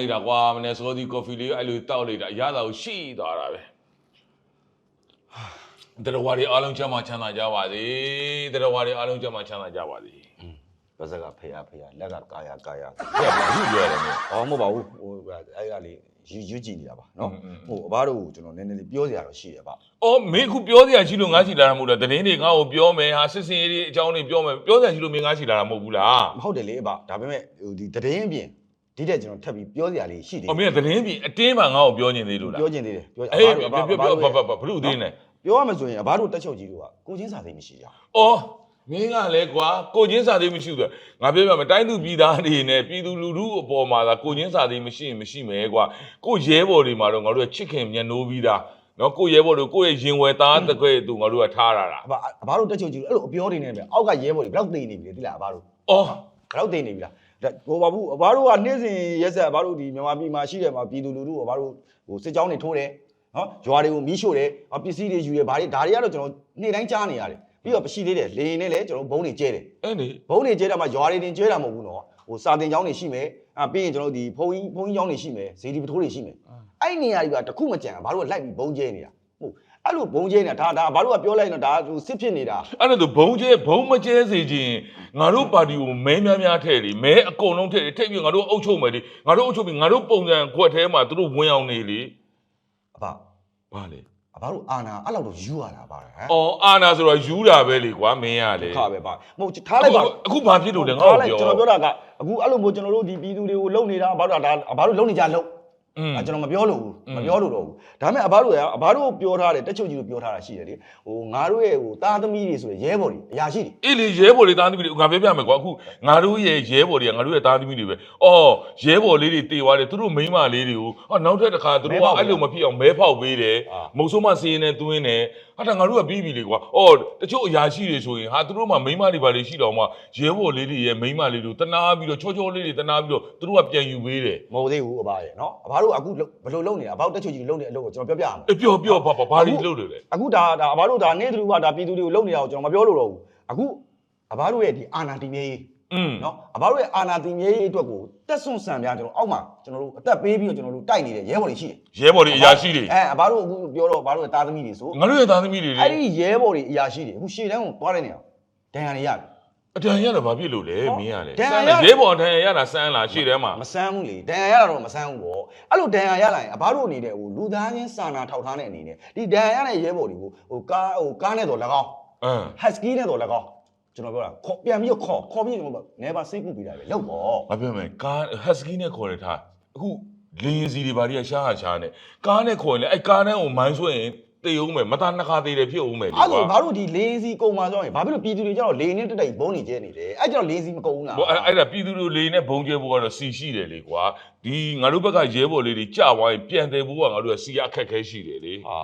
နေတာကွာမနေ့စောဒီကော်ဖီလေးအဲ့လိုတောက်လိုက်တာအရသာကိုရှိသွားတာပဲတရဝါတွေအားလုံးချမ်းသာချမ်းသာကြပါစေတရဝါတွေအားလုံးချမ်းသာချမ်းသာကြပါစေပါစကဖေရဖေရလက်ကကာယကာယဘယ်မှာယူရတယ်မြေအော်မဟုတ်ပါဘူးဟိုအဲ့ကလေးယူယူကြည့်နေတာပါနော်ဟိုအဘတို့ကိုကျွန်တော်နည်းနည်းလေးပြောစရာတော့ရှိတယ်ဗျအော်မင်းခုပြောစရာရှိလို့ငါရှိလာတာမဟုတ်လားသတင်းတွေငါ့ကိုပြောမယ်ဟာစစ်စင်ရေးအကြောင်းတွေပြောမယ်ပြောစရာရှိလို့မင်းငါရှိလာတာမဟုတ်ဘူးလားမဟုတ်တယ်လေအဘဒါပေမဲ့ဟိုဒီတည်င်းအပြင် ဒီတက်ကျွန်တော်ထပ်ပြီးပြောစရာလေးရှိသေးအော်မင်းကသတင်းပြင်အတင်းမှငါ့ကိုပြောနေသေးလို့လားပြောချင်သေးတယ်ပြောအေးပြောပြောပြောဘာဘာဘာဘလို့သေးနေပြောရမယ်ဆိုရင်အဘတို့တက်ချုပ်ကြီးတို့ကကိုချင်းစာသိမရှိကြဘူး။အော်မင်းကလည်းကွာကိုချင်းစာသေးမရှိဘူးဆိုငါပြောပြမယ်တိုင်းသူပြည်သားတွေနဲ့ပြည်သူလူထုအပေါ်မှာသာကိုချင်းစာသေးမရှိရင်မရှိမယ်ကွာကိုရဲဘော်တွေမှာတော့ငါတို့ကချစ်ခင်မျက်နှိုးပြီးသားနော်ကိုရဲဘော်တွေကိုယ့်ရဲ့ရင်ဝယ်သားတကွဲ့သူငါတို့ကထားရတာအဘအဘတို့တက်ချုပ်ကြီးတို့အဲ့လိုအပြောတွေနဲ့ပဲအောက်ကရဲဘော်တွေဘယ်တော့သိနေပြီလဲသိလားအဘတို့။အော်ဘယ်တော့သိနေပြီလားဒါ ဟိုပါဘူးအဘတို့ကနေ့စဉ်ရက်ဆက်အဘတို့ဒီမြန်မာပြည်မှာရှိတယ်မှာပြည်သူလူထုအဘတို့ဟိုစစ်ကြောင်းတွေထိုးတယ်နော်ရွာတွေကိုမီးရှို့တယ်အပစ္စည်းတွေယူတယ်ဘာတွေဒါတွေကတော့ကျွန်တော်နေ့တိုင်းကြားနေရတယ်ပြီးတော့ရှိသေးတယ်လေရင်နဲ့လည်းကျွန်တော်ဘုံတွေကျဲတယ်အဲ့ဒီဘုံတွေကျဲတာမှရွာတွေတင်ကျဲတာမဟုတ်ဘူးနော်ဟိုစာတင်ကျောင်းတွေရှိမယ်အာပြီးရင်ကျွန်တော်ဒီဘုံကြီးဘုံကြီးကျောင်းတွေရှိမယ်ဇေဒီပထိုးတွေရှိမယ်အဲ့နေရာတွေကတခုမကြံဘာလို့လိုက်ပြီးဘုံကျဲနေတာဟုတ် အဲ့လိုဘုံကျဲနေတာဒါဒါဘာလို့ကပြောလိုက်တော့ဒါသူစစ်ဖြစ်နေတာအဲ့ဒါဆိုဘုံကျဲဘုံမကျဲစေခြင်းငါတို့ပါတီကိုမဲများများထည့်လေမဲအကုန်လုံးထည့်လေထည့်ပြီးငါတို့အုပ်ချုပ်မယ်လေငါတို့အုပ်ချုပ်ပြီးငါတို့ပုံစံခွက်ထဲမှာသူတို့ဝင်အောင်နေလေအဘဘာလဲအဘတို့အာနာအဲ့လောက်တော့ယူရတာပါဟမ်အော်အာနာဆိုတော့ယူတာပဲလေကွာမင်းရလေခါပဲပါမဟုတ်ထားလိုက်ပါအခုဘာဖြစ်လို့လဲငါ့ကိုပြောကျွန်တော်ပြောတာကအခုအဲ့လိုမျိုးကျွန်တော်တို့ဒီပြည်သူတွေကိုလုံနေတာဘာလို့ဒါဘာလို့လုံနေကြလုံอืม အဲကျွန်တော်မပြောလို့ဘူးอืมမပြောလို့တော့ဘူးဒါပေမဲ့အဘတို့ကအဘတို့ပြောထားတယ်တက်ချုပ်ကြီးတို့ပြောထားတာရှိတယ်လေဟိုငါတို့ရဲ့ဟိုတာသမီတွေဆိုရရဲဘော်တွေအရာရှိတွေအေးလေရဲဘော်လေးသားသမီးတွေငါပြောပြမယ်ကွာအခုငါတို့ရဲ့ရဲဘော်တွေကငါတို့ရဲ့သားသမီးတွေပဲအော်ရဲဘော်လေးတွေတေသွားတယ်သူတို့မိန်းမလေးတွေကိုဟောနောက်ထပ်တစ်ခါသူတို့ကအဲ့လိုမဖြစ်အောင်မဲဖောက်ပေးတယ်မုံဆိုးမစီးရင်နဲ့တွင်းတယ် ဟာတာငါတို့ကပြီးပြီလေကွာအော်တချို့အရာရှိတွေဆိုရင်ဟာသူတို့မှမိန်းမတွေပါလေရှိတော့မှရဲဘော်လေးတွေရဲ့မိန်းမလေးတို့တနာပြီးတော့ချောချောလေးတွေတနာပြီးတော့သူတို့ကပြန်ယူပေးတယ်မဟုတ်သေးဘူးအဘရဲ့နော်အဘတို့အခုဘယ်လိုလုံနေတာအဘတို့တက်ချုပ်ကြီးလုံနေတဲ့အလုပ်ကိုကျွန်တော်ပြောပြရမယ်အေးပြောပြောဘာဘာဘာတွေလုပ်လို့လဲအခုဒါဒါအဘတို့ဒါနေသူကဒါပြည်သူတွေကိုလုံနေတာကိုကျွန်တော်မပြောလို့တော့ဘူးအခုအဘတို့ရဲ့ဒီအာနာတီမြေကြီးอืม နော်အဘတို့ရဲ့အာနာတီမြေကြီးအတွက်ကိုတက်ဆွန့်ဆန်ပြကျွန်တော်အောက်မှာကျွန်တော်တို့အသက်ပေးပြီးတော့ကျွန်တော်တို့တိုက်နေတဲ့ရဲဘော်တွေရှိတယ်ရဲဘော်တွေအရာရှိတွေအဲအဘတို့အခုပြောတော့အဘတို့ရဲ့တာသမီတွေဆိုငါတို့ရဲ့သားသမီးတွေလေအဲ့ဒီရဲဘော်တွေအရာရှိတွေအခုရှေ့တန်းကိုသွားတဲ့နေရာဒဏ်ရာတွေရပြီအတန်ရတာဘာဖြစ်လို့လဲမင်းရလေဒဏ်ရာစမ်းရတယ်ရဲဘော်အတန်ရတာစမ်းလာရှေ့ထဲမှာမဆန်းဘူးလေဒဏ်ရာရတာတော့မဆန်းဘူးပေါ့အဲ့လိုဒဏ်ရာရလာရင်အဘတို့အနေနဲ့ဟိုလူသားချင်းစာနာထောက်ထားတဲ့အနေနဲ့ဒီဒဏ်ရာရတဲ့ရဲဘော်တွေကိုဟိုကားဟိုကားနဲ့တော့၎င်းအင်း husky နဲ့တော့၎င်း ကျွန်တော်ပြောတာခေါ်ပြန်ပြီးတော့ခေါ်ခေါ်ပြီးတော့နေပါစိတ်ကူပြီးတာပဲလောက်ပေါ့မပြောမယ်ကားဟက်စကီနဲ့ခေါ်ရထားအခုလင်းရင်စီတွေဘာတွေကရှားဟာရှားနေကားနဲ့ခေါ်ရင်လေအဲ့ကားနဲ့ကိုမိုင်းဆွဲရင်တေအောင်မယ်မသားနှစ်ခါသေးတယ်ဖြစ်အောင်မယ်လေအဲ့ကွာလိုဘာလို့ဒီလေးစီကုံမှာဆိုရင်ဘာဖြစ်လို့ပြည်သူတွေကျတော့လေနဲ့တက်တက်ဘုံနေကျဲနေတယ်အဲ့ကျတော့လေးစီမကုံဘူးလားဘောအဲ့အဲ့ဒါပြည်သူတို့လေနဲ့ဘုံကျဲဖို့ကတော့စီရှိတယ်လေကွာဒီငါတို့ဘက်ကရဲဘော်လေးတွေကြာသွားရင်ပြန်တယ်ဖို့ကငါတို့ကစီရအခက်ခဲရှိတယ်လေဟာ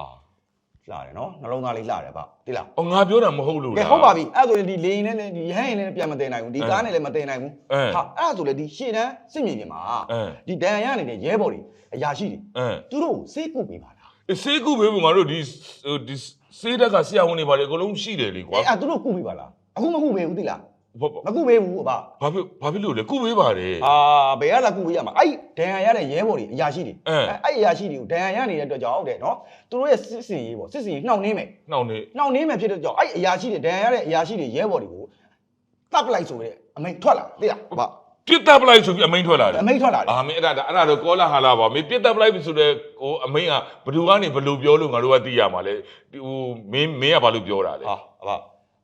လှတယ်နော်နှလုံးသားလေးလှတယ်ဗျတိလားအော်ငါပြောတာမဟုတ်လို့ကဲလား ဟုတ်ပါပြီအဲ့ဒါဆိုရင်ဒီလေရင်နဲ့ဒီဟဲရင်နဲ့ပြန်မတင်နိုင်ဘူးဒီကားနဲ့လည်းမတင်နိုင်ဘူးအဲဟာအဲ့ဒါဆိုလေဒီရှေ့တန်းစစ်မြေပြင်မှာအဲ ဒီဒဏ်ရာရနေတဲ့ရဲဘော်တွေအရာရှိတွေအင်းသူတို့ကိုစေးကုတ်ပေးပါလားအေးစေးကူပဲငါတို့ဒီဟိုဒီစေးတက်ကဆရာဝန်တွေပါလေအကုန်လုံးရှိတယ်လေကွာအဲ့အဲ့သူတို့ကုတ်ပေးပါလားအခုမကုတ်ပေးဘူးတိလားဘာဘာ မကုတ်ပေးဘူးအဘဘာဖြစ်ဘာဖြစ်လို့လဲကုပေးပါတယ် အာဘယ်ကလာကုတ်ပေးရမှာအဲ့ဒဏ်ရာရတဲ့ရဲဘော်တွေအရာရှိတွေအဲအဲ့အရာရှိတွေကိုဒဏ်ရာရနေတဲ့အတွက်ကြောင့်ဟုတ်တယ်နော်သူတို့ရဲ့စစ်စင်ရေးပေါ့စစ်စင်ရေးနှောင့်နှင်းမယ်နှောင်းနေနှောင့်နှင်းမယ်ဖြစ်တဲ့ကြောင့်အဲ့အရာရှိတွေဒဏ်ရာရတဲ့အရာရှိတွေရဲဘော်တွေကိုတပ်ပလိုက်ဆိုတဲ့အမိန်ထွက်လာသိလားဟုတ်ပါပြစ်တပ်ပလိုက်ဆိုပြီးအမိန်ထွက်လာတယ်အမိန်ထွက်လာတယ် အာမင်းအဲ့ဒါဒါအဲ့ဒါတော့ကောလာဟာလာပါမင်းပြစ်တပ်ပလိုက်ပြီဆိုတော့ဟိုအမိန်ကဘယ်သူကနေဘယ်လိုပြောလို့ငါတို့ကသိရမှာလဲဒီဟိုမင်းမင်းကဘာလို့ပြောတာလဲ ဟာအဘ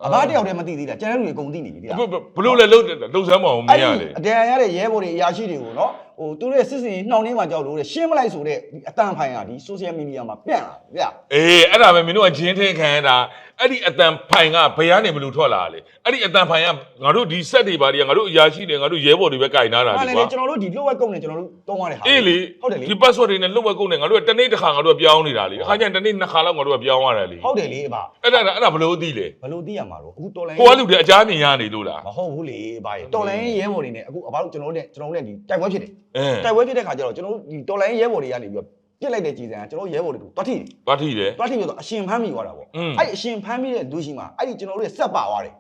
အဘတယောက်တည်းမသိသေးတာကျန်တဲ့လူတွေအကုန်သိနေပြီသိလားဘယ်ဘယ်လို့လဲလှုပ်လှုပ်ဆမ်းမအောင်မအဲ့င်းရဒီလေအတန်ရတဲ့ရဲဘော်တွေအရာရှိတွေကိုနော်ဟိုသူတို့ရဲ့စစ်စင်နှောင့်နှင်းမှကြောက်လို့တဲ့ရှင်းမလိုက်ဆိုတဲ့ဒီအတန်ဖိုင်ကဒီ social media မှာပြန့်လာတယ်ဗျာအေးအဲ့ဒါပဲမင်းတို့ကဂျင်းထင်းခံရတာအဲ့ဒီအတန်ဖိုင်ကဘယ်ကနေဘယ်လိုထွက်လာလဲအဲ့ဒီအတန်ဖိုင်ကငါတို့ဒီဆက်တွေပါတွေကငါတို့အရာရှိတွေငါတို့ရဲဘော်တွေပဲကြိုင်ထားတာအဲ့လေလေကွာကျွန်တော်တို့ဒီလွတ်ဝက်ကုန်းနဲ့ကျွန်တော်တို့တုံးရတဲ့ဟာအေးလေဟုတ်တယ်လေဒီ password တွေနဲ့လှုပ်ဝက်ကုန်နေငါတို့ကတစ်နေ့တစ်ခါငါတို့ကပြောင်းနေတာလေအခါကျရင်တစ်နေ့နှစ်ခါလောက်ငါတို့ကပြောင်းရတယ်လေဟုတ်တယ်လေအဘအဲ့ဒါအဲ့ဒါဘယ်လိုသိလဲဘယ်လိုသိရမှာတော့အခုတော်လိုင်းကိုကလူတွေအကြမ်းမြင်ရနေလို့လားမဟုတ်ဘူးလေအဘရေတော်လိုင်းရဲဘော်တွေနဲ့အခုအဘတို့ကျွန်တော်တို့နဲ့ကျွန်တော်တို့နဲ့ဒီတိုက်ပွဲဖြစ်တယ်အင်းတိုက်ပွဲဖြစ်တဲ့ခါကျတော့ကျွန်တော်တို့ဒီတော်လိုင်းရဲဘော်တွေကနေပြီးတော့ ပြစ်လိုက်တဲ့ကြည်စံကကျွန်တော်တို့ရဲဘော်တွေကိုတွတ်ထိတယ်ဘာထိတယ်တွတ်ထိပြီးတော့အရှင်ဖမ်းမိသွားတာပေါ့อืมအဲ့ဒီအရှင်ဖမ်းမိတဲ့လူရှိမှာအဲ့ဒီကျွန်တော်တို့ရဲ့ဆက်ပါသွားတယ်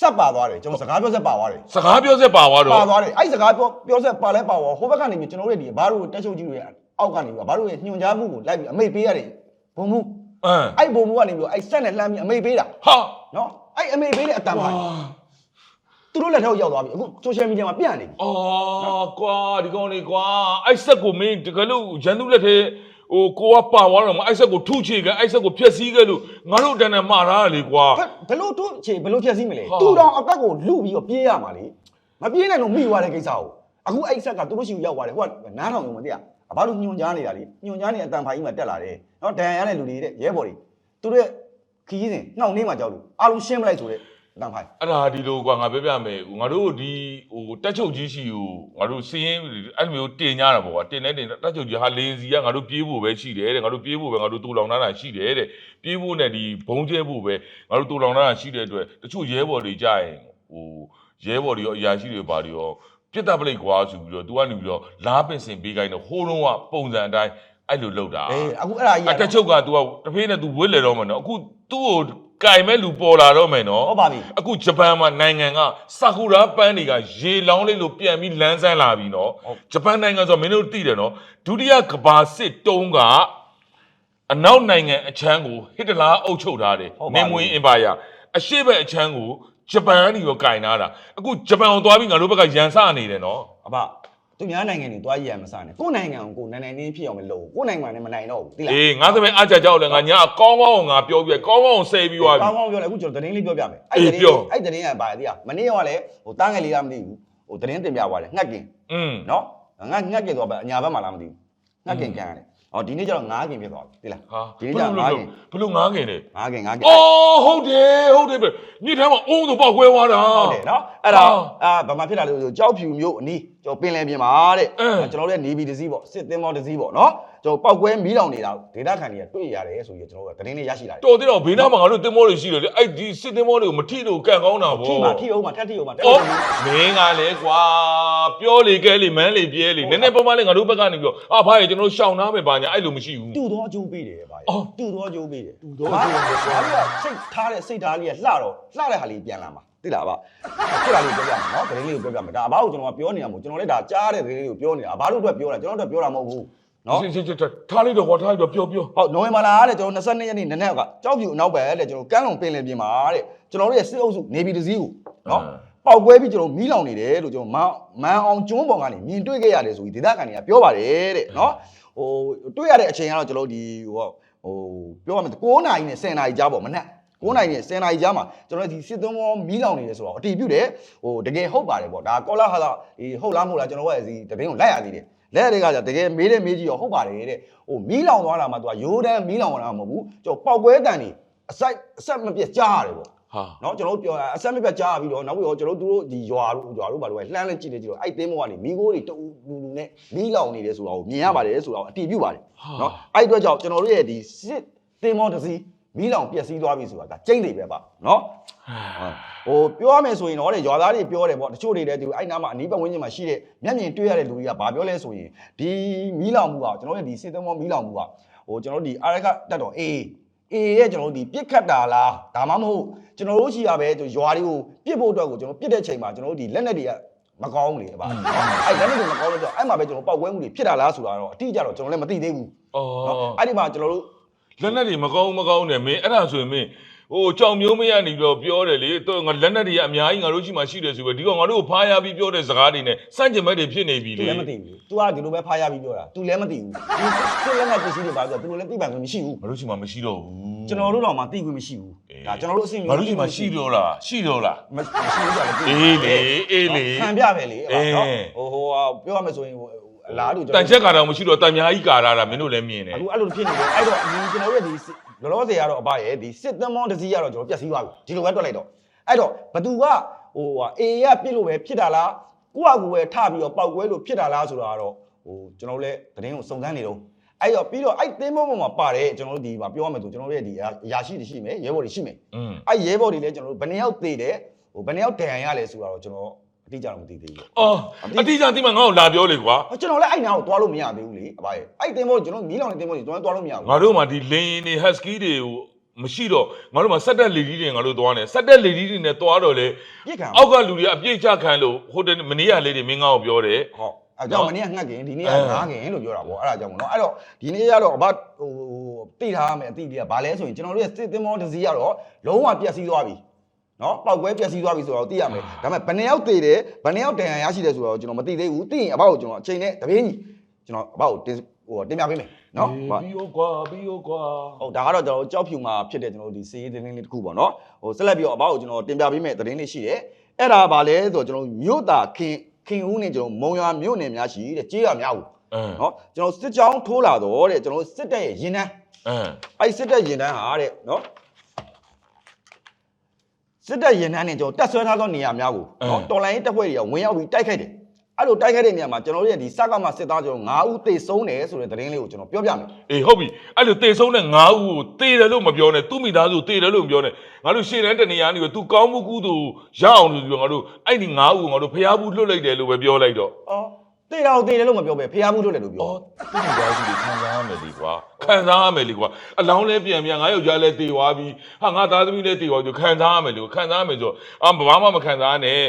ဆက်ပါသွားတယ်ကျွန်တော်စကားပြောဆက်ပါသွားတယ်စကားပြောဆက်ပါသွားတော့ပါသွားတယ်အဲ့ဒီစကားပြောပြောဆက်ပါလဲပါသွားဟိုဘက်ကနေပြီးကျွန်တော်တို့ဒီဘာလို့တက်ချုပ်ကြီးတွေအောက်ကနေပြီးဘာလို့ညွှန်ကြားမှုကိုလိုက်ပြီးအမိတ်ပေးရတယ်ဘုံမှုအမ်အဲ့ဘုံမှုကနေပြီးအဲ့ဆက်နဲ့လှမ်းပြီးအမိတ်ပေးတာဟာနော်အဲ့အမိတ်ပေးတဲ့အတန်ပိုင်း သူတို့လက်ထက်ကိုရောက်သွားပြီအခု social media မှာပြန့်နေပြီအော်ကွာဒီကောင်လေးကွာအဲ့ဆက်ကိုမင်းတကယ်လို့ရန်သူလက်ထဲဟိုကိုကပါသွားတော့မအဲ့ဆက်ကိုထုချေခဲ့အဲ့ဆက်ကိုဖျက်ဆီးခဲ့လို့ငါတို့တန်းတန်းမှားထားလေကွာဘယ်လို့တို့အချိန်ဘယ်လို့ဖြည့်ဆည်းမလဲဟာသူတော်အသက်ကိုလူပြီးတော့ပြေးရမှာလေမပြေးနိုင်လို့မိသွားတဲ့ကိစ္စကိုအခုအဲ့ဆက်ကသူတို့ရှိကိုရောက်သွားတယ်ဟိုကနားထောင်ရုံမသိရဘာလို့ညွန်ကြားနေတာလေညွန်ကြားနေတဲ့အတန်ဖိုင်ကြီးမှာတက်လာတယ်နော်ဒဏ်ရာရတဲ့လူတွေတဲ့ရဲဘော်တွေသူတို့ရဲ့ခီးစဉ်နှောင့်နှေးမှာကြောက်လို့အားလုံးရှင်းမလိုက်ဆိုတဲ့ အတန်ဖိုင် အဲ့ဒါဒီလိုကွာငါပြောပြမယ်ငါတို့ဒီဟိုတက်ချုပ်ကြီးရှိကိုငါတို့စီးရင်အဲ့လိုမျိုးတင်ကြတာပေါ့ကွာတင်နေတင်တက်ချုပ်ကြီးဟာလင်းစီကငါတို့ပြေးဖို့ပဲရှိတယ်တဲ့ငါတို့ပြေးဖို့ပဲငါတို့တူလောင်ထားတာရှိတယ်တဲ့ပြေးဖို့နဲ့ဒီဘုံကျဲဖို့ပဲငါတို့တူလောင်ထားတာရှိတဲ့အတွက်တချို့ရဲဘော်တွေကြရင်ဟိုရဲဘော်တွေရောအရာရှိတွေပါတွေရောပြစ်တပ်ပလိတ်ကွာဆိုပြီးတော့ तू ကနေပြီးတော့လားပင်စင်ပေးခိုင်းတော့ဟိုးလုံးကပုံစံအတိုင်းအဲ့လိုလုပ်တာ အေးအခုအဲ့ဒါကြီး အတက်ချုပ်က तू ကတဖေးနဲ့ तू ဝစ်လေတော့မယ်နော်အခုသူ့ကို ကင်မဲ့လူပေါ်လာတော့မယ်နော်ဟုတ်ပါပြီအခုဂျပန်မှာနိုင်ငံကဆာကူရာပန်းတွေကရေလောင်းလေးလို့ပြန်ပြီးလန်းဆန်းလာပြီနော်ဟုတ်ဂျပန်နိုင်ငံဆိုတော့မင်းတို့သိတယ်နော်ဒုတိယကမ္ဘာစစ်တုံးကအနောက်နိုင်ငံအချမ်းကိုဟစ်တလာအုပ်ချုပ်ထားတယ်ဟုတ်ပါပြီနေမွေးအင်ပါယာအရှေ့ဘက်အချမ်းကိုဂျပန်ကနေရောကင်ထားတာအခုဂျပန်ကိုသွားပြီးငါတို့ဘက်ကရန်စနေတယ်နော်အဘ သူများနိုင်ငံတွေတွားရည်ရမစားနဲ့ကိုယ့်နိုင်ငံကိုကိုယ်နိုင်နိုင်နေဖြစ်အောင်မလုပ်ဘူးကိုယ့်နိုင်ငံနဲ့မနိုင်တော့ဘူးသိလားအေးငါသမီးအားကြကြောက်လဲငါညာကောင်းကောင်းကိုငါပြောပြကောင်းကောင်းကိုဆဲပြီးသွားပြီကောင်းကောင်းပြောလိုက်အခုကျွန်တော်သတင်းလေးပြောပြမယ်အေးသတင်းပြောအဲ့သတင်းကဘာလဲသိလားမနေ့ကလည်းဟိုတားငယ်လေးလားမသိဘူးဟိုသတင်းတင်ပြသွားတယ်ငှက်ကင်อืมနော်ငါငှက်ကင်တော့အညာဘက်မှာလားမသိဘူးငှက်ကင်ကန်ရတယ်ဟောဒီနေ့ကျတော့ငါးကင်ဖြစ်သွားပြီသိလားဟာဒီနေ့ကျတော့ငါးကင်ဘလို့ငါးကင်လဲငါးကင်ငါးကင်အော်ဟုတ်တယ်ဟုတ်တယ်ပဲညစ်ထဲမှာအုံးဆိုပေါက်ခွဲသွားတာဟုတ်တယ်နော်အဲ့ဒါဟာအာဘာမှဖြစ်တာလဲဆိုကြောက်ဖြူမျိုးအနီး ကျွန်တော်ပင်လယ်ပြင်မှာတဲ့အင်းကျွန်တော်တို့ရဲ့နေဗီတစ်စီးပေါ့စစ်သင်းမောတစ်စီးပေါ့နော်ကျွန်တော်ပောက်ကွဲမီးလောင်နေတာဒေတာခန်တွေကတွေ့ရတယ်ဆိုပြီးကျွန်တော်တို့ကသတင်းလေးရရှိလာတယ်တော်သေးတော့ဘေးနားမှာငါတို့တင်မောတွေရှိတယ်လေအဲ့ဒီစစ်တင်မောတွေကိုမထိလို့ကန်ကောင်းတာဗောထိမှာထိအောင်မှာထက်ထိအောင်မှာတက်အော်လို့မင်းကလည်းကွာပြောလေကဲလေမန်းလေပြဲလေနည်းနည်းပေါ်မလေးငါတို့ဘက်ကနေပြီးတော့အာဖားရေကျွန်တော်တို့ရှောင်သားမယ်ပါညာအဲ့လိုမရှိဘူးတူတော့အကျိုးပေးတယ်ဗျာအော်တူတော့အကျိုးပေးတယ်တူတော့အကျိုးပေးတယ်ဘာလို့စိတ်ထားတဲ့စိတ်ထားလေးကလှတော့လှတဲ့ဟာလေးပြန်လာမှာ သိလားဗျဖြစ်လာလေးပြောပြမယ်နော်သတင်းလေးကိုပြောပြမယ်ဒါအဘကိုကျွန်တော်ကပြောနေတာမဟုတ်ကျွန်တော်လည်းဒါကြားတဲ့သတင်းလေးကိုပြောနေတာအဘတို့အတွက်ပြောတာကျွန်တော်တို့အတွက်ပြောတာမဟုတ်ဘူးနော်ရှင်းရှင်းရှင်းထားလိုက်တော့ကွာထားလိုက်တော့ပြောပြောဟုတ်နိုဝင်ဘာလတဲ့ကျွန်တော်22ရက်နေ့နနက်ကကြောက်ဖြူအနောက်ဘက်တဲ့ကျွန်တော်ကမ်းလုံပင်လယ်ပြင်မှာတဲ့ကျွန်တော်တို့ရဲ့စစ်အုပ်စုနေပြည်တော်စီကိုနော်ပေါက်ကွဲပြီးကျွန်တော်မီးလောင်နေတယ်လို့ကျွန်တော်မန်မန်အောင်ကျွန်းပေါ်ကနေမြင်တွေ့ခဲ့ရတယ်ဆိုပြီးဒေသခံတွေကပြောပါတယ်တဲ့နော်ဟိုတွေ့ရတဲ့အချိန်ကတော့ကျွန်တော်ဒီဟိုဟိုပြောရမယ်9နာရီနဲ့10နာရီကြားပေါ့မနက် 9နာရီနဲ့10နာရီကြားမှာကျွန်တော်ဒီစစ်သွင်းမောမီးလောင်နေတယ်ဆိုတော့အတီးပြုတ်တယ်ဟိုတကယ်ဟုတ်ပါတယ်ပေါ့ဒါကောလာဟာလာဒီဟုတ်လားမဟုတ်လားကျွန်တော်ကဒီတပင်းကိုလိုက်ရသေးတယ်လက်ရတဲ့ကကြတကယ်မေးတဲ့မေးကြည့်ရောဟုတ်ပါတယ်တဲ့ဟိုမီးလောင်သွားတာမှသူကရိုးတန်းမီးလောင်သွားတာမဟုတ်ဘူးကျွန်တော်ပောက်ကွဲတန်နေအစိုက်အဆက်မပြတ်ကြားရတယ်ပေါ့ ဟာ เนาะကျွန်တော်တို့ပြောအဆက်မပြတ်ကြားပြီးတော့နောက်ပြီးတော့ကျွန်တော်တို့ဒီရွာတို့ရွာတို့ဘာလို့လဲလှမ်းလဲကြည့်နေကြည့်တော့အဲ့တင်းမောကနေမီးခိုးတွေတူလူလူနဲ့မီးလောင်နေတယ်ဆိုတာကိုမြင်ရပါတယ်ဆိုတာကိုအတည်ပြုပါတယ်เนาะအဲ့အတွက်ကြောင့်ကျွန်တော်တို့ရဲ့ဒီစစ်တင်းမောတစ်စီး မီးလောင်ပျက်စီးသွားပြီဆိုတာကကျိမ့်တွေပဲပါနော်ဟိုပြောရမယ်ဆိုရင်တော့တဲ့ရွာသားတွေပြောတယ်ပေါ့တချို့တွေလည်းဒီအဲ့နားမှာအနီးပတ်ဝန်းကျင်မှာရှိတဲ့မျက်မြင်တွေ့ရတဲ့လူတွေကဘာပြောလဲဆိုရင်ဒီမီးလောင်မှုကကျွန်တော်တို့ဒီစစ်သမောမီးလောင်မှုကဟိုကျွန်တော်တို့ဒီအာရကတက်တော်အေးအေးရဲ့ကျွန်တော်တို့ဒီပြစ်ခတ်တာလားဒါမှမဟုတ်ကျွန်တော်တို့ရှိရပဲရွာတွေကိုပြစ်ဖို့အတွက်ကိုကျွန်တော်ပြစ်တဲ့ချိန်မှာကျွန်တော်တို့ဒီလက်နဲ့တွေကမကောင်းဘူးလေဗျာအဲ့ဒါနဲ့ကျွန်တော်မကောင်းလို့တော့အဲ့မှာပဲကျွန်တော်ပောက်ကွဲမှုတွေဖြစ်တာလားဆိုတာတော့အတိအကျတော့ကျွန်တော်လည်းမသိသေးဘူးဩအဲ့ဒီမှာကျွန်တော်တို့ လက်နက်တွေမကောင်းမကောင်းနဲ့မင်းအဲ့ဒါဆိုရင်မင်းဟိုကြောင်မျိုးမရနေပြီးတော့ပြောတယ်လေတော့ငါလက်နက်တွေကအများကြီးငါတို့ရှိမှရှိတယ်ဆိုပဲဒီကောင်ငါတို့ကိုဖားရပြီးပြောတဲ့စကားတွေနဲ့စန့်ကျင်ဘက်တွေဖြစ်နေပြီ သူ လေ လည်းမသိဘူး तू ကဒီလိုပဲဖားရပြီးပြောတာ तू လည်းမသိဘူးဒီစစ်လက်နဲ့ပစ္စည်းတွေပါဆိုတော့ तू လည်းသိပံခွင့်မရှိဘူး ငါတို့ရှိမှမရှိတော့ဘူး ကျွန်တော်တို့တော့မှသိခွင့်မရှိဘူးဒါကျွန်တော်တို့အဆင့် ငါတို့ရှိမှရှိတော့လားရှိတော့လား မရှိဘူးကြလည်းသိ အေးလေအေးလေ ခံပြပဲလေအဲ့ဒါနော်ဟိုဟိုပြောရမယ်ဆိုရင်ဟို အလားတူကျွန်တတော်န်ချက်ကတော့မရှိတော့တန်များကြီးကာရတာမင်းတို့လည်းမြင်တယ်အခုအဲ့လိုဖြစ်နေတယ်အဲ့တော့ဒီကျွန်တော်တို့ရဲ့ဒီစစ်လောလောဆယ်ကတော့အပရဲ့ဒီစစ်သမောတစ်စီးကတော့ကျွန်တော်ပျက်စီးသွားပြီဒီလိုပဲတွက်လိုက်တော့အဲ့တော့ဘသူကဟိုဟာအေရပြစ်လို့ပဲဖြစ်တာလားကိုယ့်အကူပဲထပြီးတော့ပောက်ကွဲလို့ဖြစ်တာလားဆိုတာကတော့ဟိုကျွန်တော်တို့လည်းသတင်းကိုစုံစမ်းနေတော့အဲ့တော့ပြီးတော့အဲ့သင်းမောပေါ်မှာပါတယ်ကျွန်တော်တို့ဒီမှာပြောရမယ်ဆိုကျွန်တော်တို့ရဲ့ဒီအရာရှိတွေရှိမယ်ရဲဘော်တွေရှိမယ်อืมအဲ့ရဲဘော်တွေလည်းကျွန်တော်တို့ဘယ်နှစ်ယောက်သေးတယ်ဟိုဘယ်နှစ်ယောက်တန်ရလဲဆိုတာတော့ကျွန်တော် အတိအကျတော့မသိသေးဘူးအော်အတိအကျတိမှငါ့ကိုလာပြောလေကွာကျွန်တော်လည်းအဲ့နာကိုသွားလို့မရသေးဘူးလေအဘရဲ့အဲ့သင်းမောကျွန်တော်မီးလောင်တဲ့သင်းမောတွေကျွန်တော်သွားလို့မရဘူးငါတို့မှဒီလင်းရင်တွေ husky တွေကိုမရှိတော့ငါတို့မှာစက်တက်လေကြီးတွေငါတို့သွားနေစက်တက်လေကြီးတွေနဲ့သွားတော့လေပြစ်ခံအောက်ကလူတွေကအပြည့်ချခံလို့ဟိုတမနေ့ကလေးတွေမင်းငါ့ကိုပြောတယ်ဟုတ်အဲကြောင့်မနေ့ကငှက်ခင်ဒီနေ့ကအဲငားခင်လို့ပြောတာပေါ့အဲ့ဒါကြောင့်မနော်အဲ့တော့ဒီနေ့ကတော့အဘဟိုတိထားရမယ်အတိတွေကဘာလဲဆိုရင်ကျွန်တော်တို့ရဲ့စစ်သင်းမောတစ်စီးကတော့လုံးဝပြက်စီးသွားပြီ နော်ပောက်ကွဲပြက်စီးသွားပြီဆိုတော့သိရမယ်ဒါပေမဲ့ဘယ်နှစ်ယောက်သေးတယ်ဘယ်နှစ်ယောက်တန်ရန်ရရှိတယ်ဆိုတော့ကျွန်တော်မသိသေးဘူးသိရင်အဘကိုကျွန်တော်အချိန်နဲ့တပင်းကြီးကျွန်တော်အဘကိုတင်ဟိုတင်ပြပေးမယ်နော်ဟုတ်ပြီးရောကွာပြီးရောကွာဟုတ်ဒါကတော့ကျွန်တော်ကြောက်ဖြူမှာဖြစ်တဲ့ကျွန်တော်တို့ဒီစီးရေးသတင်းလေးတစ်ခုပေါ့နော်ဟိုဆက်လက်ပြီးတော့အဘောက်ကိုကျွန်တော်တင်ပြပေးမယ့်သတင်းလေးရှိတယ်အဲ့ဒါဘာလဲဆိုတော့ကျွန်တော်မြို့သားခင်ခင်ဦးနဲ့ကျွန်တော်မုံရွာမြို့နယ်များရှိတဲ့ကြေးရွာများကိုအင်းနော်ကျွန်တော်စစ်ကြောင်းထိုးလာတော့တဲ့ကျွန်တော်စစ်တပ်ရဲ့ရင်တန်းအင်းအဲ့စစ်တပ်ရင်တန်းဟာတဲ့နော် စစ်တပ်ရင်တန်းနဲ့ကျွန်တော်တက်ဆွဲထားသောနေရာများကိုနော်တော်လိုင်းရေးတပ်ဖွဲ့တွေကဝင်ရောက်ပြီးတိုက်ခိုက်တယ်အဲ့လိုတိုက်ခိုက်တဲ့နေရာမှာကျွန်တော်တို့ရဲ့ဒီစကားမှာစစ်သားကျွန်တော်9ဦးသေဆုံးတယ်ဆိုတဲ့သတင်းလေးကိုကျွန်တော်ပြောပြမယ်အေးဟုတ်ပြီအဲ့လိုတေဆုံးတဲ့၅ဦးကိုတေတယ်လို့မပြောနဲ့သူ့မိသားစုတေတယ်လို့မပြောနဲ့ငါတို့ရှေ့တန်းတနေရာနေကို तू ကောင်းမှုကုသိုလ်ရအောင်လို့ပြောငါတို့အဲ့ဒီ၅ဦးကိုငါတို့ဖျားဘူးလွတ်လိုက်တယ်လို့ပဲပြောလိုက်တော့အော် တေတာကိုတေတယ်လို့မပြောပဲဖျားဘူးလို့လည်းလို့ပြောအော်သူ့မိသားစုတွေခံစားရမယ်လေကွာခံစားရမယ်လေကွာအလောင်းလဲပြန်ပြန်ငါယောက်ျားလဲတေသွားပြီဟာငါသားသမီးလဲတေသွားပြီခံစားရမယ်လေခံစားရမယ်ဆိုတော့အာဘာမှမခံစားနဲ့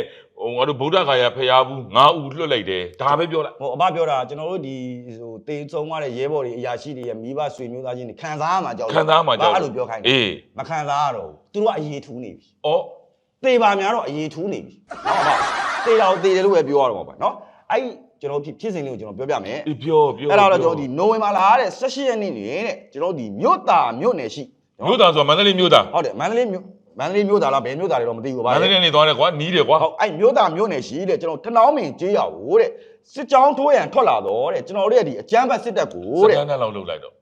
ဟိုငါတို့ဗုဒ္ဓဂါယာဖျားဘူး၅ဦးလွတ်လိုက်တယ်ဒါပဲပြောလိုက်ဟိုအဘပြောတာကျွန်တော်တို့ဒီဟိုတေဆုံးသွားတဲ့ရဲဘော်တွေအရာရှိတွေရဲ့မိဘဆွေမျိုးသားချင်းတွေခံစားရမှာကြောက်ခံစားရမှာကြောက်အဲ့လိုပြောခိုင်းတယ်အေးမခံစားရတော့ဘူးသူတို့ကအရေးထူးနေပြီအော်တေပါများတော့အရေးထူးနေပြီဟုတ်ပါတေတာကိုတေတယ်လို့ပဲပြောရတော့မှာပါနော်အဲ့ဒီ ကျွန်တော်ဖြစ်ဖြစ်စဉ်လေးကိုကျွန်တော်ပြောပြမယ်အေးပြောပြောအဲ့ဒါတော့ကျွန်တော်ဒီနိုဝင်ဘာလတဲ့16ရက်နေ့နေတဲ့ကျွန်တော်ဒီမြို့သားမြို့နယ်ရှိမြို့သားဆိုတာမန္တလေးမြို့သားဟုတ်တယ်မန္တလေးမြို့မန္တလေးမြို့သားလားဘယ်မြို့သားတွေတော့မသိဘူးမပါန္တလေးနေသွားတယ်ကွာနီးတယ်ကွာဟုတ်အဲ့မြို့သားမြို့နယ်ရှိတဲ့ကျွန်တော်ထနောင်းမင်ကျေးရွာကိုတဲ့စစ်ကြောင်းထိုးရန်ထွက်လာတော့တဲ့ကျွန်တော်တို့ရဲ့ဒီအကြမ်းဖက်စစ်တပ်ကိုစတဲ့တန်နဲ့လောက်လုပ်လိုက်တော့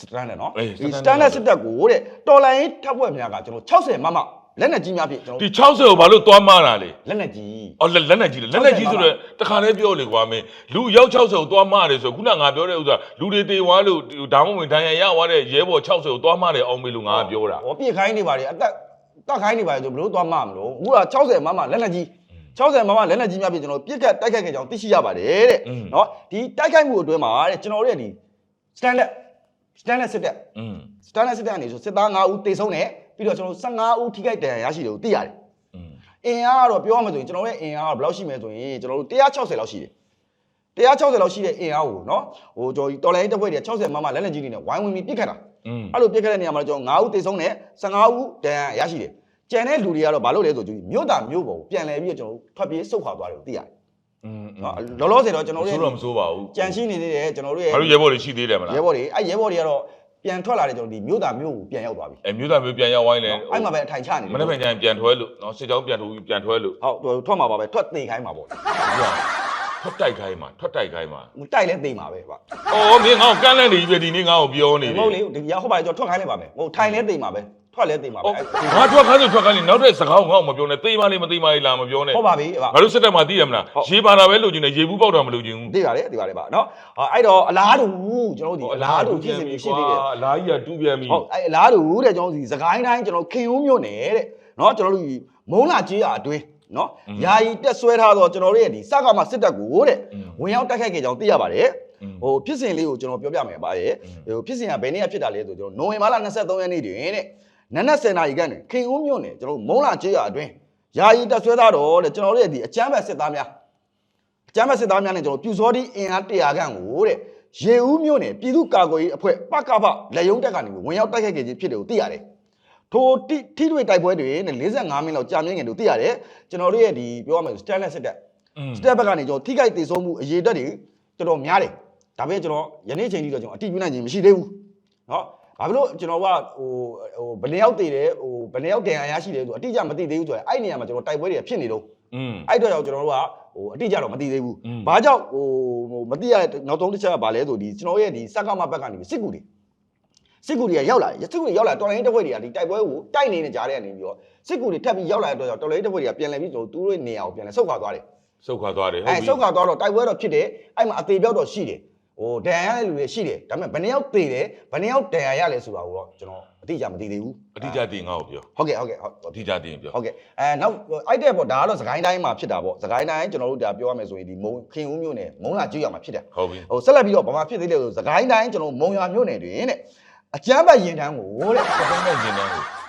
စတန်နဲ့နော်အေးဒီစစတတန်န်နဲ့နဲ့စစ်တပ်ကိုတဲ့တော်လိုင်းတပ်ဖွဲ့များကကျွန်တော်60မမ လက်နက်ကြီးများဖြင့်ကျွန်ဒီတော်60ကိုဘာလို့သွားမတာလဲလက်နက်ကြီးအော်လက်လက်နဲ့ကြီးလေလက်နဲ့ကြီးဆိုတော့တခါလဲပြောလေကွာမင်းလူရောက်60ကိုသွားမတယ်ဆိုခုနငါပြောတဲ့ဥစ္စာလူတွေတေသွားလို့ဒါမှမဟုတ်ဒဏ်ရာရသွားတဲ့ရဲဘော်60ကိုသွားမတယ်အောင်မေလို့ငါကပြောတာဟောပြစ်ခိုင်းနေပါလေအသက်တက်ခိုင်းနေပါလေဆိုဘလို့သွားမှမလို့အခုက60မမလက်နက်ကြီး60မမလက်နက်ကြီးများဖြင့်ကျွန်တော်ပြစ်ခတ်တိုက်ခိုက်ခဲ့ကြောင်းသိရှိရပါတယ်တဲ့နော်ဒီတိုက်ခိုက်မှုအတွင်းမှာတဲ့ကျွန်တော်တို့ရဲ့ဒီ standard standard စစ်တပ်อืมစတန်လက်စစ်တပ်အနေဆိုစစ်သား9ဦးတေဆုံးတယ် ပြီးတော့ကျွန်တော်15ဦးထိခိုက်ဒဏ်ရာရရှိတယ်ကိုသိရတယ်အင်းအားကတော့ပြောရမယ်ဆိုရင်ကျွန်တော်ရဲ့အင်အားကဘယ်လောက်ရှိမလဲဆိုရင်ကျွန်တော်တို့160လောက်ရှိတယ်160လောက်ရှိတဲ့အင်အားကိုနော်ဟိုကျွန်တော်တော်လိုင်းတစ်ဖွဲ့တည်း60မမလက်လက်ကြီးတွေနဲ့ဝိုင်းဝန်းပြီးပြစ်ခတ်တာအဲ့လိုပြစ်ခတ်တဲ့နေရာမှာကျွန်တော်9ဦးတေဆုံးနဲ့15ဦးဒဏ်ရာရရှိတယ်ကြံတဲ့လူတွေကတော့မလုပ်လဲဆိုကြည့်မြို့တာမြို့ပေါ်ပြန်လဲပြီးတော့ကျွန်တော်ထွက်ပြေးဆုတ်ခွာသွားတယ်ကိုသိရတယ်လောလောဆယ်တော့ကျွန်တော်တို့ဆိုးတော့မဆိုးပါဘူးကြံရှိနေသေးတယ်ကျွန်တော်တို့ရဲ့ဘာလို့ရဲဘော်တွေရှိသေးတယ်မလားရဲဘော်တွေအဲရဲဘော်တွေကတော့ ပြန်ထွက်လာတယ်ကျွန်တော်ဒီမြို့သားမြို့ကိုပြန်ရောက်သွားပြီအဲမြို့သားမျိုးပြန်ရောက်ဝိုင်းလဲအဲ့မှာပဲအထိုင်ချနေတယ်မနေ့ကပြန်ပြန်ထွဲလို့နော်စစ်ကြောင်းပြန်ထိုးပြန်ထွဲလို့ဟုတ်ထွက်မှာပါပဲထွက်သိခိုင်းမှာပေါ့ထွက်တိုက်ခိုင်းမှာထွက်တိုက်ခိုင်းမှာတိုက်လဲသိမှာပဲဗျာအော်မင်းငါ့ကိုကန်းလန့်နေပြီပဲဒီနေ့ငါ့ကိုပြောနေမတယ်ဟုတ်လေဒီရဟုတ်ပါလေကျွန်တော်ထွက်ခိုင်းလိုက်ပါမယ်ဟိုထိုင်လဲသိမှာပဲ ထွက်လဲသိမှာပဲအော်ငါထွက်ခိုင်းဆိုထွက်ခိုင်းနေနောက်တဲ့စကားကိုငါ့ကိုမပြောနဲ့သိမလေးမသိမလေးလာမပြောနဲ့ဟုတ်ပါပြီဗျာငါတို့စစ်တပ်မှာသိရမလားရေပါတာပဲလိုချင်တယ်ရေဘူးပေါက်တာမလိုချင်ဘူးသိပါတယ်သိပါတယ်ဗျာနော်အဲ့တော့အလားတူကျွန်တော်တို့ဒီအလားတူဖြစ်စဉ်မျိုးရှိသေးတယ်အလားကြီးကတူးပြန်ပြီဟုတ်အဲ့အလားတူတဲ့ကျွန်တော်တို့ဒီစကိုင်းတိုင်းကျွန်တော်ခင်ဦးမြို့နယ်တဲ့နော်ကျွန်တော်တို့ဒီမုံလာကြီးရအတွင်းနော်ယာယီတက်ဆွဲထားတော့ကျွန်တော်တို့ရဲ့ဒီစကားမှာစစ်တပ်ကိုတဲ့ဝင်ရောက်တိုက်ခိုက်ခဲ့ကြောင်းသိရပါတယ်ဟိုဖြစ်စဉ်လေးကိုကျွန်တော်ပြောပြမယ်ပါရဲ့ဟိုဖြစ်စဉ်ကဘယ်နေ့ကဖြစ်တာလဲဆိုကျွန်တော်နိုဝင်ဘာလ23ရက်နေ့တွင်တဲ့ နနက်10နာရီကနေခင်ဦးမြို့နယ်ကျွန်တော်မုံလာကြီးရအတွင်းယာယီတက်ဆွဲထားတော့တဲ့ကျွန်တော်တို့ရဲ့ဒီအကြမ်းဖက်စစ်သားများအကြမ်းဖက်စစ်သားများနဲ့ကျွန်တော်ပြူစောတိအင်အား100ခန့်ကိုတဲ့ရေဦးမြို့နယ်ပြည်သူ့ကာကွယ်ရေးအဖွဲ့ပကဖလက်ယုံတက်ကနေဝင်ရောက်တိုက်ခိုက်ခဲ့ခြင်းဖြစ်တယ်ကိုသိရတယ် ထိုတိထိတွေ့တိုက်ပွဲတွေနဲ့45မိနစ်လောက်ကြာမြင့်ငယ်လို့သိရတယ်ကျွန်တော်တို့ရဲ့ဒီပြောရမယ် stainless စစ်တပ်စတက်ဘက်ကနေကျွန်တော်ထိခိုက်သေးဆုံးမှုအရေးတက်တွေတော်တော်များတယ်ဒါပေမဲ့ကျွန်တော်ယနေ့ချိန်ထိတော့ကျွန်တော်အတိပြုနိုင်ခြင်းမရှိသေးဘူးเนาะ ဘာဖြစ်လို့ကျွန်တော်ကဟိုဟိုဘယ်နှစ်ယောက်တည်တယ်ဟိုဘယ်နှစ်ယောက်တန်ရာရရှိတယ်ဆိုတော့အတိအကျမသိသေးဘူးဆိုတော့အဲ့နေရာမှာကျွန်တော်တိုက်ပွဲတွေဖြစ်နေတော့อืมအဲ့တော့ကျွန်တော်တို့ကဟိုအတိအကျတော့မသိသေးဘူး။ဘာကြောင့်ဟိုဟိုမသိရနောက်ဆုံးတစ်ချက်ကဘာလဲဆိုဒီကျွန်တော်ရဲ့ဒီစက္ကမဘက်ကနေစစ်ကူတွေစစ်ကူတွေကရောက်လာတယ်စစ်ကူတွေရောက်လာတော်လိုင်းတပ်ဖွဲ့တွေကဒီတိုက်ပွဲကိုတိုက်နေတဲ့ကြားထဲကနေပြီးတော့စစ်ကူတွေထပ်ပြီးရောက်လာတဲ့အတွက်ကြောင့်တော်လိုင်းတပ်ဖွဲ့တွေကပြန်လည်ပြီးကျွန်တော်သူတို့နေရာကိုပြန်လည်ဆုတ်ခွာသွားတယ်ဆုတ်ခွာသွားတယ်ဟုတ်ပြီအဲဆုတ်ခွာသွားတော့တိုက်ပွဲတော့ဖြစ်တယ်အဲ့မှာအသေးပြောက်တော့ရှိတယ် ဟိုဒဏ်ရာရတဲ့လူတွေရှိတယ်ဒါပေမဲ့ဘယ်နှစ်ယောက်သေတယ်ဘယ်နှစ်ယောက်ဒဏ်ရာရလဲဆိုတာကိုတော့ကျွန်တော်အတိအကျမသိသေးဘူးအတိအကျတင်ငါ့ကိုပြောဟုတ်ကဲ့ဟုတ်ကဲ့ဟုတ်အတိအကျတင်ပြောဟုတ်ကဲ့အဲနောက်အဲ့တဲ့ပေါ့ဒါကတော့စကိုင်းတိုင်းမှာဖြစ်တာပေါ့စကိုင်းတိုင်းကျွန်တော်တို့ဒါပြောရမယ်ဆိုရင်ဒီမုံခင်ဦးမြို့နယ်မုံလာကျွော်မှာဖြစ်တယ်ဟုတ်ပြီဟိုဆက်လက်ပြီးတော့ဘာမှဖြစ်သေးတယ်ဆိုစကိုင်းတိုင်းကျွန်တော်မုံရွာမြို့နယ်တွင်တဲ့အအကျမ်းပတ်ရင်တန်းကိုတဲ့စတန်နဲ့ရင်နဲ့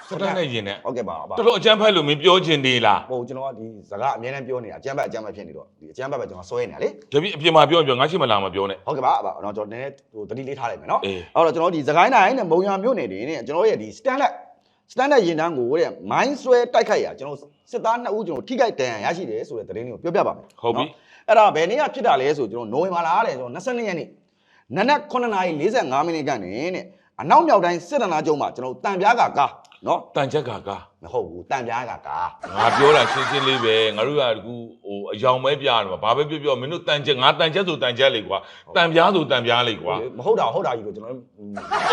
စတန်နဲ့ရင်နဲ့ဟုတ်ကဲ့ပါပါတော်တော်အကျန်းဖက်လို့မင်းပြောချင်သေးလားဟိုကျွန်တော်ကဒီစကားအများနဲ့ပြောနေတာအကျမ်းပတ်အကျမ်းပတ်ဖြစ်နေတော့ဒီအကျမ်းပတ်ပဲကျွန်တော်ဆွဲနေတာလေတပည့်အပြင်မှာပြောရင်ပြောငါရှိမလားမပြောနဲ့ဟုတ်ကဲ့ပါပါတော့ကျွန်တော်နည်းနည်းဟိုတတိလေးထားလိုက်မယ်နော်အေးအဲ့တော့ကျွန်တော်ဒီစကိုင်းတိုင်းနဲ့မုံရမြို့နယ်တွေနဲ့ကျွန်တော်ရဲ့ဒီ standard standard ရင်တန်းကိုတဲ့မိုင်းဆွဲတိုက်ခိုက်ရကျွန်တော်စစ်သားနှစ်ဦးကျွန်တော်ထိခိုက်ဒဏ်ရာရရှိတယ်ဆိုတဲ့သတင်းလေးကိုပြောပြပါမယ်ဟုတ်ပြီအဲ့ဒါဘယ်နေ့ကဖြစ်တာလဲဆိုကျွန်တော်နိုဝင်ဘာလတဲ့ကျွန်တော်22ရက်နေ့နနက်9:45မိနစ်ကနေတဲ့အနောက်မြောက်တိုင်းစစ်တပ်နာကျုံမှာကျွန်တော်တန်ပြားကကား နော်တန်ချက်ကကားမဟုတ်ဘူးတန်ပြားကကားငါပြောတာရှင်းရှင်းလေးပဲငါတို့ကအခုဟိုအယောင်ပဲပြရတယ်မှာဘာပဲပြောပြောမင်းတို့တန်ချက်ငါတန်ချက်ဆိုတန်ချက်လေကွာတန်ပြားဆိုတန်ပြားလေကွာမဟုတ်တာဟုတ်တာကြီးလို့ကျွန်တော်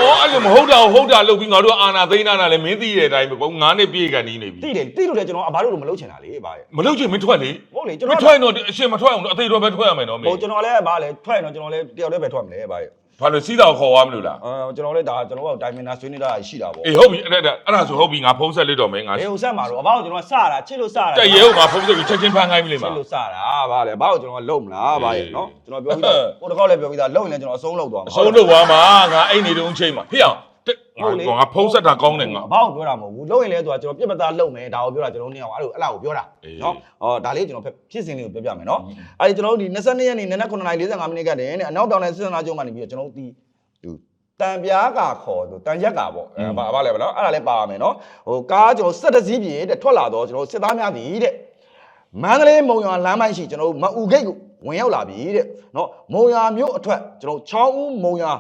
အော်အဲ့လိုမဟုတ်တာဟုတ်တာလုပ်ပြီးငါတို့အာနာသိန်းနာလည်းမင်းသိတဲ့အတိုင်းပဲကွာငါနဲ့ပြေကန်နီးနေပြီတိတယ်တိလို့လည်းကျွန်တော်အဘာလို့လို့မလုပ်ချင်တာလေဗါရဲ့မလုပ်ချင်မင်းထွက်လေဟုတ်လေကျွန်မတော်ထွက်ရင်တော့အရှင်မထွက်အောင်အသေးတော့ပဲထွက်ရမယ်နော်မင်းဟိုကျွန်တော်လည်းဗါလေထွက်ရင်တော့ကျွန်တော်လည်းတယောက်တည်းပဲထွက်မလဲဗါရဲ့ ဘာလို့စီးတာကိုခေါ်သွားမလို့လားအာကျွန်တော်လည်းဒါကျွန်တော်ကတိုင်မင်နာဆွေးနေတာရှိတာပေါ့အေးဟုတ်ပြီအဲ့ဒါအဲ့ဒါဆိုဟုတ်ပြီငါဖုံးဆက်လိုက်တော့မယ်ငါအေးဟိုဆက်မှာတော့အဘာကိုကျွန်တော်စတာချစ်လို့စတာတက်ရဲဟုတ်ငါဖုံးဆက်ပြီးချက်ချင်းဖမ်းခိုင်းပြီလေချမှာစ်လို့စတာဗါလေဘာကိုကျွန်တော်ကလုံမလားဗါရဲ့နော်ကျွန်တော်ပြောပြီးတော့ဟိုတစ်ခေါက်လည်းပြောပြီးသားလုံရင်လည်းကျွန်တော်အဆုံးလုံသွားမှာ အဆုံးတော့ဝါမှာငါအိတ်နေတုန်းချိန်မှာဖေအောင် တက်ငါငါဖုံးဆက်တာကောင်းတယ်ငါဘာကိုပြောတာမဟုတ်ဘူးလုံရင်လည်းဆိုတာကျွန်တော်ပြစ်မသားလုံမယ်ဒါကိုပြောတာကျွန်တော်နှစ်ယောက်အဲ့လိုအဲ့လားကိုပြောတာအေးနော်ဟောဒါလေးကျွန်တော်ဖြစ်စဉ်လေးကိုပြောပြမယ်နော်အဲ့ဒီကျွန်တော်တို့ဒီ22ရက်နေ့နနက်9:45မိနစ်ကတည်းကအနောက်တောင်တိုင်းစစ်စနာကျုံမှနေပြီးတော့ကျွန်တော်တို့ဒီဟိုတန်ပြားကခေါ်သူတန်ရက်ကပေါ့အဲဘာဘာလဲဗောနော်အဲ့ဒါလည်းပါရမယ်နော်ဟိုကားကျွန်တော်7စီးပြေတဲ့ထွက်လာတော့ကျွန်တော်စစ်သားများသည်တဲ့မန္တလေးမုံရွာလမ်းပိုင်းရှိကျွန်တော်တို့မအူဂိတ်ကိုဝင်ရောက်လာပြီတဲ့နော်မုံရွာမြို့အထွက်ကျွန်တော်ချောင်းဦးမုံရွာ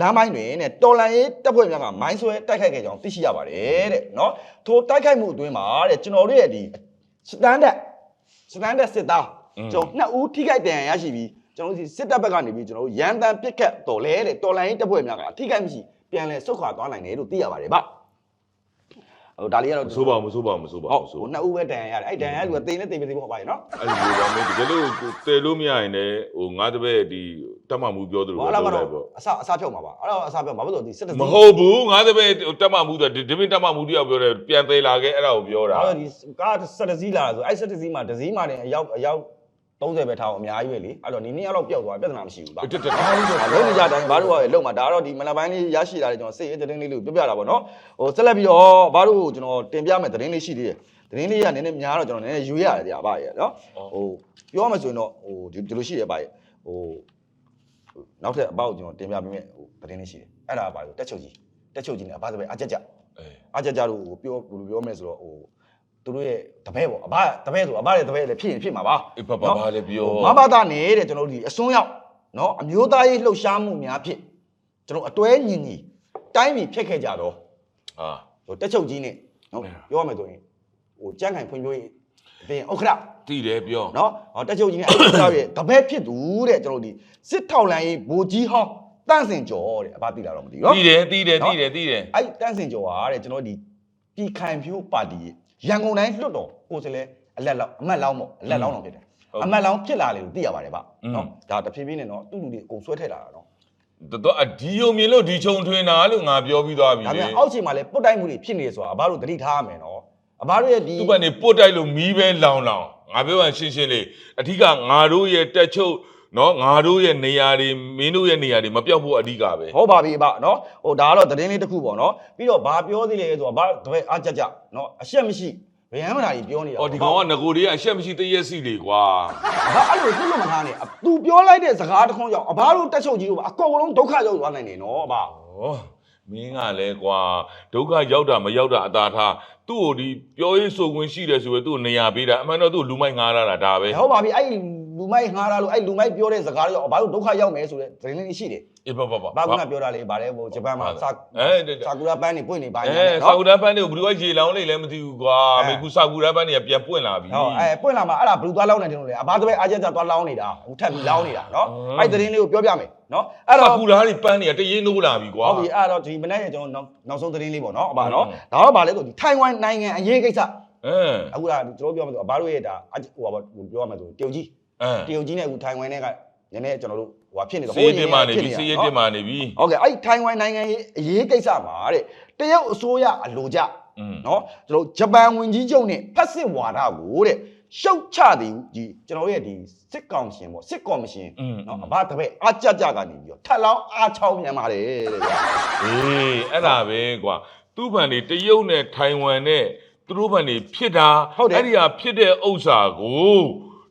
လမ်းပိုင်းတွင်တဲ့တော်လန်ရေးတပ်ဖွဲ့များကမိုင်းဆွဲတိုက်ခိုက်ခဲ့ကြောင်းသိရှိရပါတယ်တဲ့နော်ထိုတိုက်ခိုက်မှုအတွင်းမှာတဲ့ကျွန်တော်တို့ရဲ့ဒီစတန်ဒတ်စတန်ဒတ်စစ်သားကျွန်တော်နှစ်ဦးထိခိုက်ဒဏ်ရာရရှိပြီးကျွန်တော်တို့ဒီစစ်တပ်ဘက်ကနေပြီးကျွန်တော်တို့ရန်တမ်းပစ်ခတ်တော်လဲတဲ့တော်လန်ရေးတပ်ဖွဲ့များကအထိခိုက်မရှိပြန်လဲဆုတ်ခွာသွားနိုင်တယ်လို့သိရပါတယ်ဗျဟိုဒါလေးကတော့မဆိုးပါဘူးမဆိုးပါဘူးမဆိုးပါဟုတ်ဘူးဆိုးဟိုနှစ်ဦးပဲတန်ရာရတယ်အဲ့တန်ရာကလူကတိန်နဲ့တိန်ပဲတိန်ပဲဟောပါရဲ့နော်အဲ့ဒီလိုပါမင်းတကယ်လို့တဲလို့မရရင်လည်းဟိုငါတပည့်ဒီ တက်မှမှုပြောသလိုဟောပဲအဲ့လုပ်တော့လိုက်ပေါ့အစအစဖြုတ်မှာပါအဲ့တော့အစဖြုတ်မှာဘာလို့လဲဆိုဒီစစ်တပ်မဟုတ်ဘူးငါတပည့်တက်မှမှုဆိုဒီပင်တက်မှမှုတယောက်ပြောတယ်ပြန်သေးလာခဲ့အဲ့ဒါကိုပြောတာအဲ့တော့ဒီကားစစ်တပ်စီးလာဆိုအဲ့စစ်တပ်စီးမှာဒဇီးမှာတင်အယောက်အယောက်30ပဲထားအောင်အများကြီးပဲလေအဲ့တော့ဒီနေ့ကတော့ပျောက်သွားပြဿနာမရှိဘူးဗျတက်တက်အားလုံးတော့လုံးနေကြတိုင်းဘာလို့ကလုံမှာဒါကတော့ဒီမနက်ပိုင်းလေးရရှိလာတဲ့ကျွန်တော်စိတ်ရေးသတင်းလေးလို့ပြောပြတာပေါ့နော်ဟိုဆက်လက်ပြီးတော့ဘာလို့ကျွန်တော်တင်ပြမယ်သတင်းလေးရှိသေးတယ်သတင်းလေးကနည်းနည်းများတော့ကျွန်တော်နည်းနည်းယူရတယ်ကြာပါရဲ့နော်ဟိုပြောမှဆိုရင်တော့ဟိုဒီဒီလိုရှိတယ်ပါရဲ့ဟို နောက်ထပ်အပေါ့ကျွန်တော်တင်ပြပေးမယ်ဟိုသတင်းလေးရှိတယ်အဲ့ဒါကဘာလို့တက်ချုပ်ကြီးတက်ချုပ်ကြီးနဲ့အဘသပဲအကြက်ကြအေးအကြက်ကြလို့ဟိုပြောဘယ်လိုပြောမလဲဆိုတော့ဟိုသူတို့ရဲ့တပည့်ပေါ့အဘတပည့်ဆိုအဘရဲ့တပည့်လည်းဖြစ်ရင်ဖြစ်မှာပါအေးဘာဘာဘာလဲပြောမဘာသာနေတဲ့ကျွန်တော်တို့ဒီအစွန်းရောက်နော်အမျိုးသားရေးလှုပ်ရှားမှုများဖြစ်ကျွန်တော်အတွဲညီညီတိုင်းပြည်ဖြစ်ခဲ့ကြတော့ဟာဟိုတက်ချုပ်ကြီးနဲ့နော်အဲ့ဒါပြောရမယ်ဆိုရင်ဟိုကြမ်းခိုင်ဖွံ့ဖြိုးရေးအပြင်ဥက္ခရ တိတယ်ပြောနော်ဟောတက်ချုပ်ကြီးနဲ့အဲ့ဒီစားရဲ့တပည့်ဖြစ်သူတဲ့ကျွန်တော်တို့ဒီစစ်ထောက်လန်ရေးဘူကြီးဟောင်းတန့်စင်ကျော်တဲ့အဘသိလာတော့မသိဘူးနော်တိတယ်တိတယ်တိတယ်တိတယ်အဲ့တန့်စင်ကျော်ဟာတဲ့ကျွန်တော်ဒီပြည်ခိုင်ဖြိုးပါတီရဲ့ရန်ကုန်တိုင်းလွှတ်တော်ကိုယ်စားလှယ်အလက်လောက်အမတ်လောင်းပေါ့အလက်လောင်းတော့ဖြစ်တယ်အမတ်လောင်းဖြစ်လာလေလို့သိရပါတယ်ဗျနော်ဒါတဖြည်းဖြည်းနဲ့နော်သူ့လူတွေအကုန်ဆွဲထည့်လာတာနော်တော့အဒီယုံမြင်လို့ဒီချုံထွင်တာလို့ငါပြောပြီးသွားပြီဒါလေပြန်အောက်ခြေမှာလည်းပုတ်တိုက်မှုတွေဖြစ်နေတယ်ဆိုတာအဘတို့သတိထားရမယ်နော်အဘတို့ရဲ့ဒီသူ့ဘက်နေပုတ်တိုက်လို့မီးပဲလောင်လောင် ငါပြောရရှင်းရှင်းလေးအဓိကငါတို့ရဲ့တက်ချုပ်နော်ငါတို့ရဲ့နေရာတွေမင်းတို့ရဲ့နေရာတွေမပြောက်ဖို့အဓိကပဲဟုတ်ပါပြီအဘနော်ဟိုဒါကတော့သတင်းလေးတစ်ခုပေါ့နော်ပြီးတော့ဘာပြောသေးလဲဆိုတော့အဘတပည့်အားကြကြနော်အရှက်မရှိဗျမ်းမနာကြီးပြောနေတာအော်ဒီကောင်ကငကိုတွေကအရှက်မရှိတရက်စီလေကွာဘာအဲ့လိုသူ့လိုမထားနဲ့။ तू ပြောလိုက်တဲ့စကားတစ်ခွန်းကြောင့်အဘတို့တက်ချုပ်ကြီးတို့အကုန်လုံးဒုက္ခရောက်သွားနိုင်တယ်နော်အဘဩ မင်းကလည်းကွာဒုက္ခရောက်တာမရောက်တာအသာထားသူ့ကိုဒီပြောရေးဆိုခွင့်ရှိတယ်ဆိုရင်သူ့ကိုနေရာပေးတာအမှန်တော့သူ့လူမိုက်ငားလာတာဒါပဲ။ဟုတ်ပါပြီအဲ့ လူမိုက်ငှားတာလို့အဲ့လူမိုက်ပြောတဲ့စကားတွေကြောင့်အဘတို့ဒုက္ခရောက်မယ်ဆိုတဲ့သတင်းလေးရှိတယ်အေးပါပါပါ။ဘာကပြောတာလေဗါလဲဟိုဂျပန်မှာစာအဲစာကူရာပန်းနေပွင့်နေပါအဲနေတယ်စာနော်ကူတန်းပန်းတွေကိုဘယ်သူကရေလောင်းလိုက်လဲမသိဘူးကွာအဲမေကူစာကူတန်းပန်းတွေကပြန်ပွင့်လာပြီ။ဟုတ်အဲပွင့်လာမှာအဲ့ဒါဘလူးသွားလောင်းနေတယ်လို့လေအဘတပည့်အားကြကြသွားလောင်းနေတာဟိုထက်ပြီးလောင်းနေတာနော်ဟုတ်။အဲ့သတင်းလေးကိုပြောပြမယ်နော်။အဲ့စာတော့ကူတန်းတွေပန်းတွေကတရေနိုးလာပြီကွာဟုတ်ပြီအဲ့တော့ဒီမနေ့ကကျွန်တော်နောက်နောက်ဆုံးသတင်းလေးပေါ့နော်အဘနော်ဟုတ်။ဒါတော့ဗါလဲဆိုဒီထိုင်ဝမ်နိုင်ငံအရေးကိစ္စအင်းအခုကကျွန်တော်ပြောမယ်ဆိုအဘတို့ရဲ့ဒါအဟိုပါပြောရမယ်ဆိုတရုတ်ကြီးအင်း တရုတ်ကြီးနဲ့အခုထိုင်ဝမ်နဲ့ကနည်းနည်းကျွန်တော်တို့ဟိုဖြစ်နေတော့စီးရီးတင်မာနေပြီစီးရီးတင်မာနေပြီဟုတ်ကဲ့အဲ့ထိုင်ဝမ်နိုင်ငံရေးအရေးကိစ္စမှာတဲ့တရုတ်အစိုးရအလိုကျနော်ကျွန်တော်ဂျပန်ဝန်ကြီးချုပ်နဲ့ဖက်စစ်ဝါဒကိုတဲ့ရှုတ်ချသည်ဒီကျွန်တော်ရဲ့ဒီစစ်ကောင်ရှင်ပေါ့စစ်ကော်မရှင်နော်အဘတပည့်အားကြကြကနေပြီးတော့ထက်လောင်းအားချောင်းမြန်ပါတယ်တဲ့ဗျာအေးအဲ့ဒါပဲကွာသူ့ဘန်တွေတရုတ်နဲ့ထိုင်ဝမ်နဲ့သူတို့ဘန်တွေဖြစ်တာအဲ့ဒီဟာဖြစ်တဲ့ဥစ္စာကို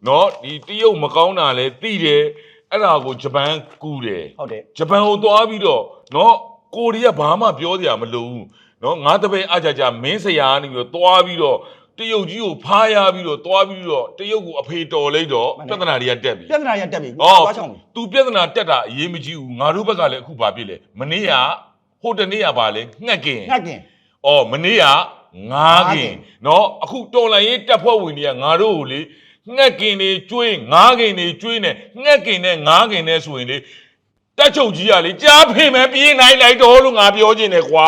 နော်ဒီတရုတ်မကောင်းတာလဲသိတယ်အဲ့ဒါကိုဂျပန်ကူတယ်ဟုတ်တယ်ဂျပန်ကိုသွားပြီးတော့နော်ကိုရီးယားဘာမှပြောစရာမလိုဘူးနော်ငါတပည့်အကြကြမင်းဆရာကနေပြီးတော့သွားပြီးတော့တရုတ်ကြီးကိုဖားရပြီးတော့သွားပြီးတော့တရုတ်ကိုအဖေတော်လိုက်တော့ပြဿနာတွေကတက်ပြီပြဿနာရတက်ပြီဩသွားချောင်းပြီသူပြဿနာတက်တာအရေးမကြီးဘူးငါတို့ဘက်ကလည်းအခုဘာဖြစ်လဲမနေ့ကဟိုတနေ့ကဘာလဲငှက်ကင်ငှက်ကင်ဩမနေ့ကငါးကင်နော်အခုတော်လိုင်းရေးတက်ဖွဲ့ဝင်တွေကငါတို့ကိုလေ ငှက်ကင်တွေကျွေးငါးကင်တွေကျွေးနေငှက်ကင်နဲ့ငါးကင်နဲ့ဆိုရင်လေတက်ချုပ်ကြီးကလေကြားဖေမဲ့ပြေးနိုင်လိုက်တော့လို့ငါပြောချင်တယ်ကွာ